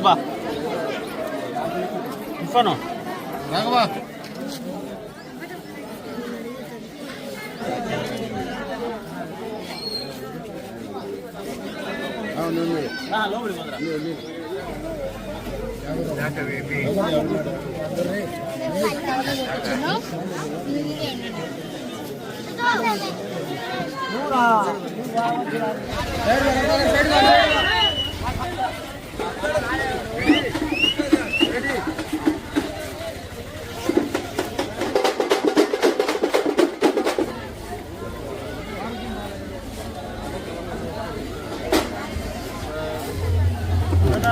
చిన్నబా ఇఫాను రాఘవా అవును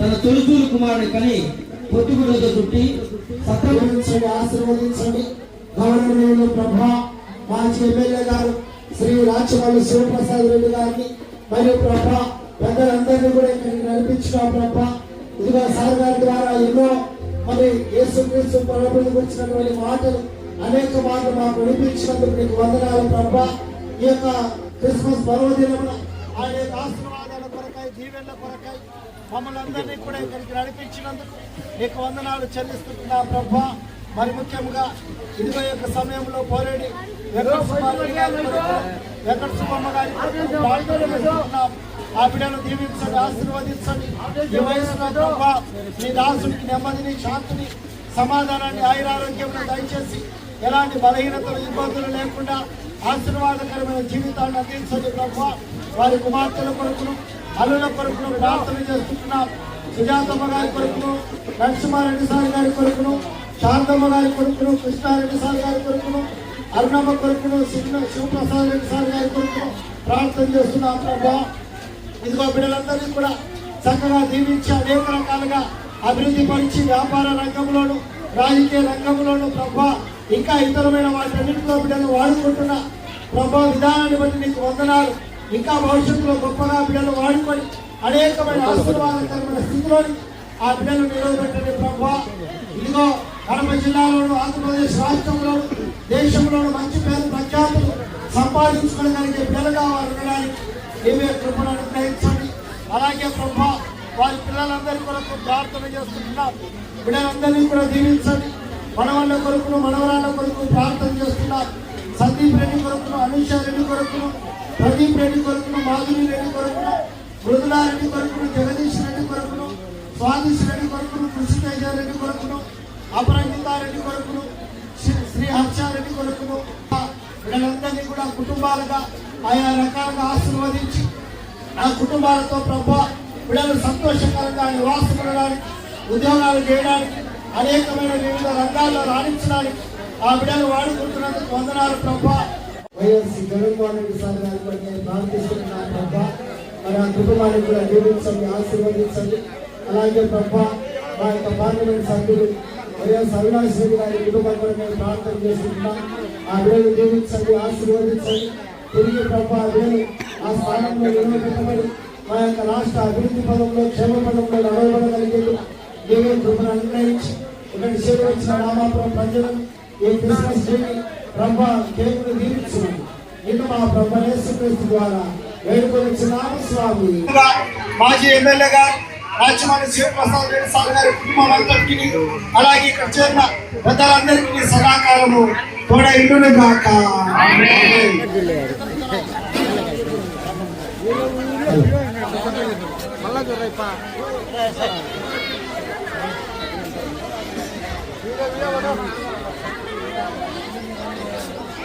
తన తొలిచూరు కుమారుని కని పొత్తుగుడ్డతో చుట్టి సత్రం ఆశీర్వదించండి. గవర్నమెంట్ ప్రభా మాజీ ఎమ్మెల్యే గారు శ్రీ రాచమల్లి శివప్రసాద్ రెడ్డి గారిని. మరియు ప్రభా పెద్దలందరినీ కూడా ఇక్కడికి నడిపించిన ప్రభా. ఇదిగో సార్ గారి ద్వారా ఎన్నో మరి యేసుక్రీస్తు ప్రభుత్వం వచ్చినటువంటి మాటలు అనేక మాటలు మాకు వినిపించినందుకు మీకు వందనాలు ప్రభా. ఈ యొక్క క్రిస్మస్ పర్వదినమున ఆయన యొక్క ఆశీర్వాదాల కొరకాయ దీవెనల కొరకాయ మమ్మల్ని అందరినీ కూడా ఇక్కడికి నడిపించినందుకు నీకు వందనాలు చెల్లిస్తున్నా ప్రభా. మరి ముఖ్యంగా ఇదిగో యొక్క సమయంలో పోరేడి వెంకట గారి సుబ్బమ్మ గారి ఆ బిడ్డను దీవించండి ఆశీర్వదించండి. ఈ వయసులో ప్రభా మీ దాసునికి నెమ్మదిని శాంతిని సమాధానాన్ని ఆయురారోగ్యంలో దయచేసి ఎలాంటి బలహీనతలు ఇబ్బందులు లేకుండా ఆశీర్వాదకరమైన జీవితాన్ని అందించండి ప్రభావ వారి కుమార్తెల కొరకును అల్లుల కొరకును ప్రార్థన చేస్తున్నాం సుజాతమ్మ గారి కొరకును నరసింహారెడ్డి సార్ గారి కొరకును శాంతమ్మ గారి కొరకును కృష్ణారెడ్డి సార్ గారి కొరకును అరుణమ్మ కొరకును శివప్రసాద్ రెడ్డి సార్ గారి కొరకును ప్రార్థన చేస్తున్నాం ప్రభా. ఇదిగో బిడ్డలందరినీ కూడా చక్కగా దీవించి అనేక రకాలుగా అభివృద్ధి పరిచి వ్యాపార రంగంలోను రాజకీయ రంగంలోను ప్రభా ఇంకా ఇతరమైన వాటన్నింటిలో బిడ్డలు వాడుకుంటున్న ప్రభా విధానాన్ని బట్టి నీకు వందనాలు. ఇంకా భవిష్యత్తులో గొప్పగా బిడ్డలు వాడుకొని అనేకమైన ఆశీర్వాదకరమైన స్థితిలోని ఆ బిడ్డలు నిలవబెట్టండి ప్రభా. ఇదిగో కడప జిల్లాలోను ఆంధ్రప్రదేశ్ రాష్ట్రంలోను దేశంలోను మంచి పేరు ప్రఖ్యాతులు సంపాదించుకోగలిగే బిడ్డలుగా వారు ఉండడానికి నీవే కృపను అనుగ్రహించండి. అలాగే ప్రభా వారి పిల్లలందరి కొరకు ప్రార్థన చేస్తున్నాం. బిడ్డలందరినీ కూడా దీవించండి. మనవాళ్ళ కొరకును మనవరాళ్ళ కొరకు ప్రార్థన చేస్తున్నారు సందీప్ రెడ్డి కొరకును అనుష రెడ్డి కొరకును ప్రదీప్ రెడ్డి కొరకును మాధురి రెడ్డి కొరకును మృదులారెడ్డి కొరకును జగదీష్ రెడ్డి కొరకును స్వాదిష్ రెడ్డి కొరకును కృషితేజ రెడ్డి కొరకును అపరంజితారెడ్డి కొరకును శ్రీ- హర్షారెడ్డి కొరకును వీళ్ళందరినీ కూడా కుటుంబాలుగా ఆయా రకాలుగా ఆశీర్వదించి ఆ కుటుంబాలతో ప్రభు వీళ్ళని సంతోషకరంగా నివాసం ఉండడానికి ఉద్యోగాలు చేయడానికి అనేకమైన వివిధ రంగాల్లో రాణించడానికి ఆ బిడ్డలు వాడుకుంటున్నందుకు వందనాలు ప్రభు. వైఎస్ జగన్మోహన్ రెడ్డి సార్ గారి కొరకు నేను ప్రభా మరి ఆ కుటుంబాన్ని కూడా దీవించండి ఆశీర్వదించండి. అలాగే ప్రభా మా యొక్క పార్లమెంట్ సభ్యులు వైఎస్ అవినాష్ రెడ్డి గారి కుటుంబం కూడా మేము ప్రార్థన చేస్తున్నాం. ఆ బిడ్డలు దీవించండి ఆశీర్వదించండి. తిరిగి ప్రభా ఆ ఆ స్థానంలో నిలబెట్టబడి మా యొక్క రాష్ట్ర అభివృద్ధి పదంలో క్షేమ పదంలో నడవబడగలిగేది నీవే కృపను అనుగ్రహించి ఇక్కడ చేరువచ్చిన రామాపురం ప్రజలను ఈ క్రిస్మస్ డేని ప్రభా దేవుడు దీవించున్నాడు ఇక మా ప్రభా యేసుక్రీస్తు ద్వారా వేడుకొనిచ్చున్నాము స్వామి. మాజీ ఎమ్మెల్యే గారు రాజమాని శివప్రసాద్ రెడ్డి సార్ గారి కుటుంబం అంతటికి అలాగే ఇక్కడ చేరిన పెద్దలందరికీ సదాకాలము తోడ ఇల్లును గాక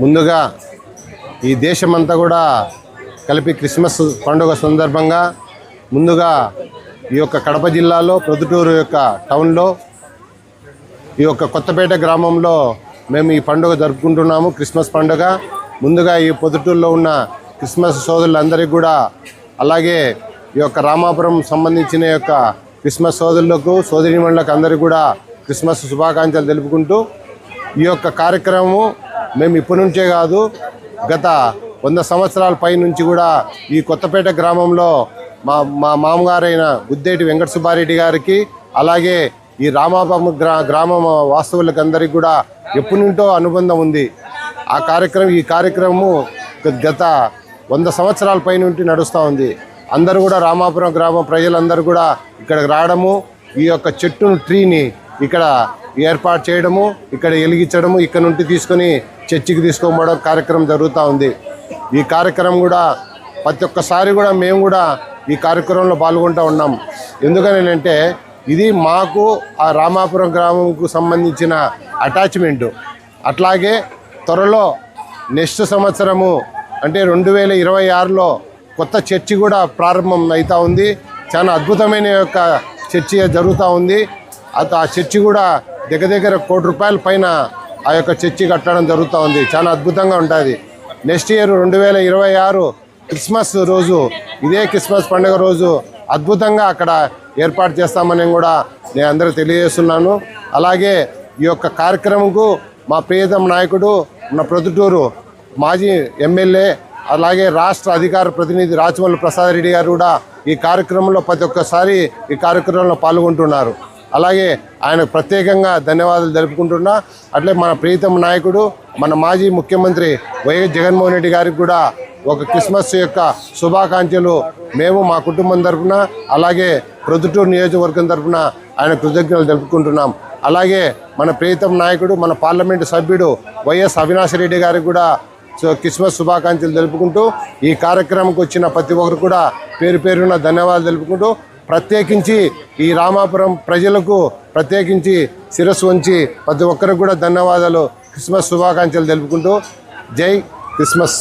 ముందుగా ఈ దేశమంతా కూడా కలిపి క్రిస్మస్ పండుగ సందర్భంగా ముందుగా ఈ యొక్క కడప జిల్లాలో ప్రొద్దుటూరు యొక్క టౌన్లో ఈ యొక్క కొత్తపేట గ్రామంలో మేము ఈ పండుగ జరుపుకుంటున్నాము క్రిస్మస్ పండుగ. ముందుగా ఈ పొద్దుటూరులో ఉన్న క్రిస్మస్ సోదరులందరికీ కూడా అలాగే ఈ యొక్క రామాపురం సంబంధించిన యొక్క క్రిస్మస్ సోదరులకు సోదరిమణులకు అందరికీ కూడా క్రిస్మస్ శుభాకాంక్షలు తెలుపుకుంటూ ఈ యొక్క కార్యక్రమము మేము ఇప్పటి నుంచే కాదు గత వంద సంవత్సరాల పై నుంచి కూడా ఈ కొత్తపేట గ్రామంలో మా మా మామగారైన గుద్దేటి వెంకట సుబ్బారెడ్డి గారికి అలాగే ఈ రామాపురం గ్రా గ్రామం వాస్తవులకందరికీ కూడా ఎప్పటి నుంటో అనుబంధం ఉంది. ఆ కార్యక్రమం ఈ కార్యక్రమము గత వంద సంవత్సరాల పై నుండి నడుస్తూ ఉంది. అందరూ కూడా రామాపురం గ్రామ ప్రజలందరూ కూడా ఇక్కడికి రావడము ఈ యొక్క చెట్టును ట్రీని ఇక్కడ ఏర్పాటు చేయడము ఇక్కడ వెలిగించడము ఇక్కడ నుండి తీసుకొని చర్చికి తీసుకోవడం కార్యక్రమం జరుగుతూ ఉంది. ఈ కార్యక్రమం కూడా ప్రతి ఒక్కసారి కూడా మేము కూడా ఈ కార్యక్రమంలో పాల్గొంటూ ఉన్నాం. ఎందుకనంటే ఇది మాకు ఆ రామాపురం గ్రామంకు సంబంధించిన అటాచ్మెంట్. అట్లాగే త్వరలో నెక్స్ట్ సంవత్సరము అంటే రెండు వేల ఇరవై ఆరులో కొత్త చర్చి కూడా ప్రారంభం అవుతూ ఉంది. చాలా అద్భుతమైన యొక్క చర్చి జరుగుతూ ఉంది. అది ఆ చర్చి కూడా దగ్గర దగ్గర కోటి రూపాయల పైన ఆ యొక్క చర్చి కట్టడం జరుగుతూ ఉంది. చాలా అద్భుతంగా ఉంటుంది. నెక్స్ట్ ఇయర్ రెండు వేల ఇరవై ఆరు క్రిస్మస్ రోజు ఇదే క్రిస్మస్ పండుగ రోజు అద్భుతంగా అక్కడ ఏర్పాటు చేస్తామని కూడా నేను అందరూ తెలియజేస్తున్నాను. అలాగే ఈ యొక్క కార్యక్రమంకు మా ప్రియతమ నాయకుడు మన ప్రొద్దుటూరు మాజీ ఎమ్మెల్యే అలాగే రాష్ట్ర అధికార ప్రతినిధి రాచమల్లి ప్రసాద్ రెడ్డి గారు కూడా ఈ కార్యక్రమంలో ప్రతి ఒక్కసారి ఈ కార్యక్రమంలో పాల్గొంటున్నారు. అలాగే ఆయనకు ప్రత్యేకంగా ధన్యవాదాలు జరుపుకుంటున్నా అట్లే మన ప్రీతమ నాయకుడు మన మాజీ ముఖ్యమంత్రి వైఎస్ జగన్మోహన్ రెడ్డి గారికి కూడా ఒక క్రిస్మస్ యొక్క శుభాకాంక్షలు మేము మా కుటుంబం తరఫున అలాగే ప్రొద్దుటూరు నియోజకవర్గం తరఫున ఆయన కృతజ్ఞతలు జరుపుకుంటున్నాం అలాగే మన ప్రీతం నాయకుడు మన పార్లమెంటు సభ్యుడు వైఎస్ అవినాష్ రెడ్డి గారికి కూడా సో క్రిస్మస్ శుభాకాంక్షలు తెలుపుకుంటూ ఈ కార్యక్రమంకి వచ్చిన ప్రతి ఒక్కరు కూడా పేరు పేరున ధన్యవాదాలు తెలుపుకుంటూ ప్రత్యేకించి ఈ రామాపురం ప్రజలకు ప్రత్యేకించి శిరస్సు ఉంచి ప్రతి ఒక్కరికి కూడా ధన్యవాదాలు. క్రిస్మస్ శుభాకాంక్షలు తెలుపుకుంటూ జై క్రిస్మస్.